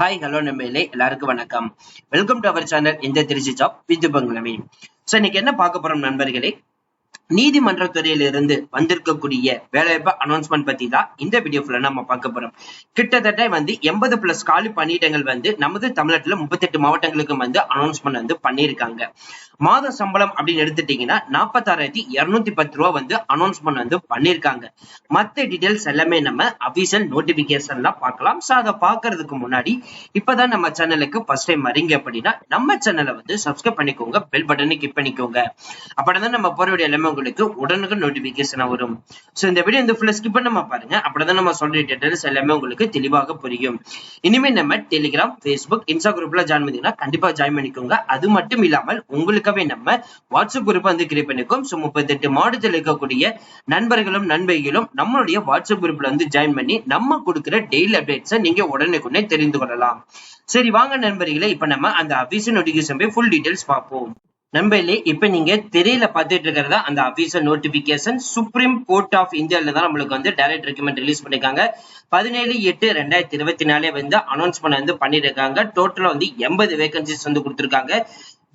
Hi hello நம்பையிலே எல்லாருக்கும் வணக்கம். Welcome to அவர் சேனல் இந்த திருச்சி ஜாப் வித்து பங்களமி ஸோ இன்னைக்கு என்ன பார்க்க போறோம் நண்பர்களே? நீதிமன்ற துறையிலிருந்து வந்திருக்கக்கூடிய வேலைவாய்ப்பு அனௌன்ஸ்மெண்ட் பத்தி தான் இந்த வீடியோ ஃபுல்லா நம்ம பார்க்க போறோம். கிட்டத்தட்ட வந்து எண்பது பிளஸ் காலி பணியிடங்கள் வந்து நமது தமிழ்நாட்டுல முப்பத்தெட்டு மாவட்டங்களுக்கு வந்து அனௌன்ஸ்மெண்ட் வந்து பண்ணியிருக்காங்க. மாத சம்பளம் அப்படின்னு எடுத்துட்டீங்கன்னா நாற்பத்தாறாயிரத்தி இருநூத்தி பத்து ரூபா வந்து அனௌன்ஸ்மெண்ட் வந்து பண்ணியிருக்காங்க. மத்த டீடைல்ஸ் எல்லாமே நம்ம அபிஷியல் நோட்டிபிகேஷன்லாம் பார்க்கலாம். ஸோ அதை பார்க்கறதுக்கு முன்னாடி இப்பதான் நம்ம சேனலுக்கு ஃபர்ஸ்ட் டைம் வரீங்க அப்படின்னா நம்ம சேனலை வந்து சப்ஸ்கிரைப் பண்ணிக்கோங்க பெல் பட்டனை கிளிக் பண்ணிக்கோங்க. அப்படிதான் நம்ம போற எல்லாமே உங்களுக்கு உடனுக்கு நோட்டிபிகேஷன் வரும். ஸோ இந்த வீடியோ இந்த ஃபுல்லா ஸ்கிப் பண்ணாம பாருங்க. அப்படிதான் நம்ம சொல்ற டீடைல்ஸ் எல்லாமே உங்களுக்கு தெளிவாக புரியும். இனிமே நம்ம டெலிகிராம் ஃபேஸ்புக் இன்ஸ்டா குரூப்ல ஜாயின் பண்ணீங்கன்னா கண்டிப்பா ஜாயின் பண்ணிக்கோங்க. அது மட்டும் இல்லாமல் உங்களுக்காகவே நம்ம வாட்ஸ்அப் குரூப் வந்து கிரியேட் பண்ணிக்கோம் ஸோ முப்பத்தெட்டு மாவட்டத்தில் இருக்கக்கூடிய நண்பர்களும் நண்பர்களும் நம்மளுடைய வாட்ஸ்அப் குரூப்ல வந்து ஜாயின் பண்ணி நம்ம கொடுக்குற டெய்லி அப்டேட்ஸை நீங்க உடனுக்குடனே தெரிந்து கொள்ளலாம். சரி வாங்க நண்பர்களே இப்ப நம்ம அந்த அபிஷன் நோட்டிபிகேஷன் போய் ஃபுல் டீடைல்ஸ் பார்ப்போம். நண்பர்களே இப்ப நீங்க திரையில பாத்துட்டு இருக்கிறதா அந்த official notification Supreme Court of இந்தியால தான் நம்மளுக்கு வந்து டைரக்ட் ரெக்கமெண்ட் ரிலீஸ் பண்ணிருக்காங்க. பதினேழு எட்டு ரெண்டாயிரத்தி இருபத்தி நாலே வந்து அனௌன்ஸ்மெண்ட் வந்து பண்ணிருக்காங்க. டோட்டலா வந்து எண்பது வேகன்சிஸ் வந்து கொடுத்துருக்காங்க.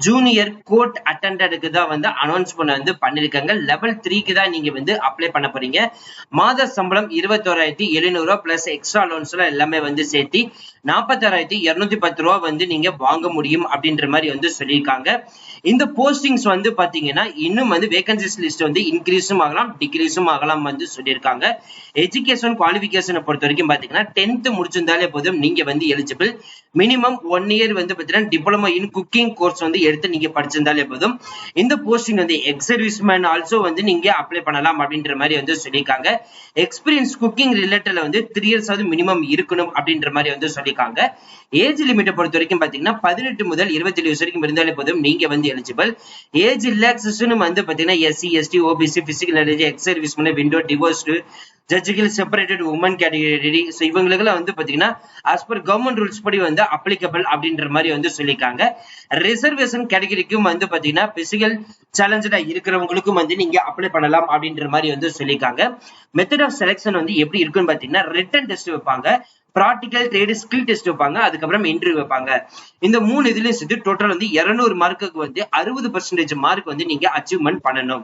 ஜூனியர் கோர்ட் அட்டண்டருக்கு தான் வந்து அனௌன்ஸ்மெண்ட் வந்து பண்ணிருக்காங்க. லெவல் த்ரீக்கு தான் நீங்க வந்து அப்ளை பண்ண போறீங்க. மாத சம்பளம் இருபத்தோராயிரத்தி எழுநூறு ரூபா பிளஸ் எக்ஸ்ட்ரா அலோன்ஸ்ல எல்லாமே வந்து சேர்த்து நாற்பத்தாறாயிரத்தி இருநூத்தி பத்து ரூபா வந்து நீங்க வாங்க முடியும் அப்படின்ற மாதிரி வந்து சொல்லியிருக்காங்க. இந்த போஸ்டிங்ஸ் வந்து பாத்தீங்கன்னா இன்னும் வந்து வேகன்சிஸ் லிஸ்ட் வந்து இன்க்ரீஸும் ஆகலாம் டிக்ரீஸும் ஆகலாம் வந்து சொல்லியிருக்காங்க. எஜுகேஷன் குவாலிபிகேஷனை பொறுத்த வரைக்கும் பாத்தீங்கன்னா டென்த் முடிச்சிருந்தாலே போதும் நீங்க வந்து எலிஜிபிள் மினிமம் ஒன் இயர் வந்து பாத்தீங்கன்னா டிப்ளமோ இன் குக்கிங் கோர்ஸ் வந்து எடுத்து நீங்க படிச்சிருந்தாலே போதும். இந்த போஸ்டிங் வந்து எக்ஸ் சர்வீஸ்மேன் ஆல்சோ வந்து நீங்க அப்ளை பண்ணலாம் அப்படின்ற மாதிரி வந்து சொல்லியிருக்காங்க. எக்ஸ்பீரியன்ஸ் குக்கிங் ரிலேட்டட்ல வந்து த்ரீ இயர்ஸ் வந்து மினிமம் இருக்கணும் அப்படின்ற மாதிரி வந்து சொல்லி சொல்லியிருக்காங்க ஏஜ் லிமிட்டை பொறுத்த வரைக்கும் பாத்தீங்கன்னா பதினெட்டு முதல் இருபத்தி ஏழு வரைக்கும் இருந்தாலே போதும். நீங்க வந்து எலிஜிபிள் ஏஜ் ரிலாக்ஸேஷனும் வந்து பாத்தீங்கன்னா SC ST OBC physical energy எக்ஸ் பண்ண விண்டோ டிவோர்ஸ்டு ஜட்ஜுகள் செப்பரேட்டட் உமன் கேட்டகரி ஸோ இவங்களுக்குலாம் வந்து பார்த்தீங்கன்னா ஆஸ் பர் கவர்மெண்ட் ரூல்ஸ் படி வந்து அப்ளிகபிள் அப்படின்ற மாதிரி வந்து சொல்லியிருக்காங்க. ரிசர்வேஷன் கேட்டகரிக்கும் வந்து பார்த்தீங்கன்னா பிசிக்கல் சேலஞ்சா இருக்கிறவங்களுக்கும் வந்து நீங்க அப்ளை பண்ணலாம் அப்படின்ற மாதிரி வந்து சொல்லியிருக்காங்க. மெத்தட் ஆஃப் செலெக்ஷன் வந்து எப்படி இருக்குன்னு பார்த்தீங்கன்னா ரிட்டன் டெஸ்ட் வைப்பாங்க. ப்ராக்டிக்கல் ட்ரேடு ஸ்கில் டெஸ்ட் வைப்பாங்க. அதுக்கப்புறம் இன்டர்வியூ வைப்பாங்க. இந்த மூணு இதுலயும் சேர்த்து டோட்டல் வந்து இருநூறு மார்க்குக்கு வந்து அறுபது பர்சன்டேஜ் மார்க் வந்து நீங்க அச்சீவ்மெண்ட் பண்ணணும்.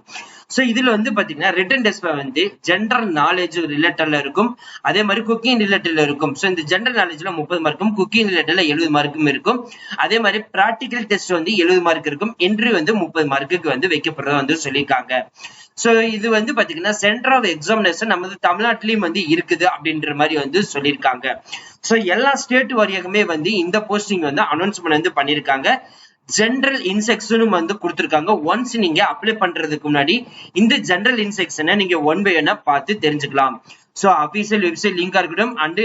ஸோ இதுல வந்து பாத்தீங்கன்னா ரிட்டன் டெஸ்ட்ல வந்து ஜென்ரல் நாலேஜ் ரிலேட்டட்ல இருக்கும். அதே மாதிரி குக்கிங் ரிலேட்டட்ல இருக்கும். ஸோ இந்த ஜென்ரல் நாலேஜ்ல முப்பது மார்க்கும் குக்கிங் ரிலேட்டட்ல எழுபது மார்க்கும் இருக்கும். அதே மாதிரி ப்ராக்டிக்கல் டெஸ்ட் வந்து எழுபது மார்க் இருக்கும். இன்டர்வியூ வந்து முப்பது மார்க்குக்கு வந்து வைக்கப்படுறதா வந்து சொல்லியிருக்காங்க. ஸோ இது வந்து பாத்தீங்கன்னா சென்டர் ஆஃப் எக்ஸாமினேஷன் நமது தமிழ்நாட்டிலயும் வந்து இருக்குது அப்படின்ற மாதிரி வந்து சொல்லியிருக்காங்க. ஸோ எல்லா ஸ்டேட் வாரியாகவே வந்து இந்த போஸ்டிங் வந்து அனௌன்ஸ்மெண்ட் வந்து பண்ணியிருக்காங்க. ஜென்ரல் இன்செக்ஷனும் வந்து கொடுத்துருக்காங்க. ஒன்ஸ் நீங்க அப்ளை பண்றதுக்கு முன்னாடி இந்த ஜென்ரல் இன்செக்ஷனை நீங்க ஒன் பை ஒன்னா பார்த்து தெரிஞ்சுக்கலாம். சோ அபிஷியல் வெப்சைட் லிங்காக இருக்கட்டும் அண்டு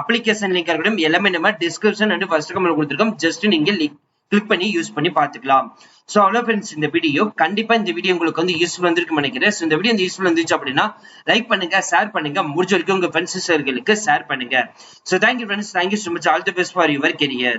அப்ளிகேஷன் லிங்காக இருக்கட்டும் எல்லாமே நம்ம டிஸ்கிரிப்ஷன் அண்ட் ஃபர்ஸ்ட் கமெண்ட் கொடுத்துருக்கோம். ஜஸ்ட் நீங்க கிளிக் பண்ணி யூஸ் பண்ணி பார்த்துக்கலாம். ஸோ அவ்வளோ ஃப்ரெண்ட்ஸ் இந்த வீடியோ கண்டிப்பா இந்த வீடியோ உங்களுக்கு வந்து யூஸ்ஃபுல் வந்திருக்கு நினைக்கிறேன். ஸோ இந்த வீடியோ வந்து யூஸ்ஃபுல் வந்துச்சு அப்படின்னா லைக் பண்ணுங்க ஷேர் பண்ணுங்க. முடிஞ்ச வரைக்கும் உங்க ஃப்ரெண்ட்ஸ் சர்களுக்கு ஷேர் பண்ணுங்க. So thank you friends thank you so much all the best for your career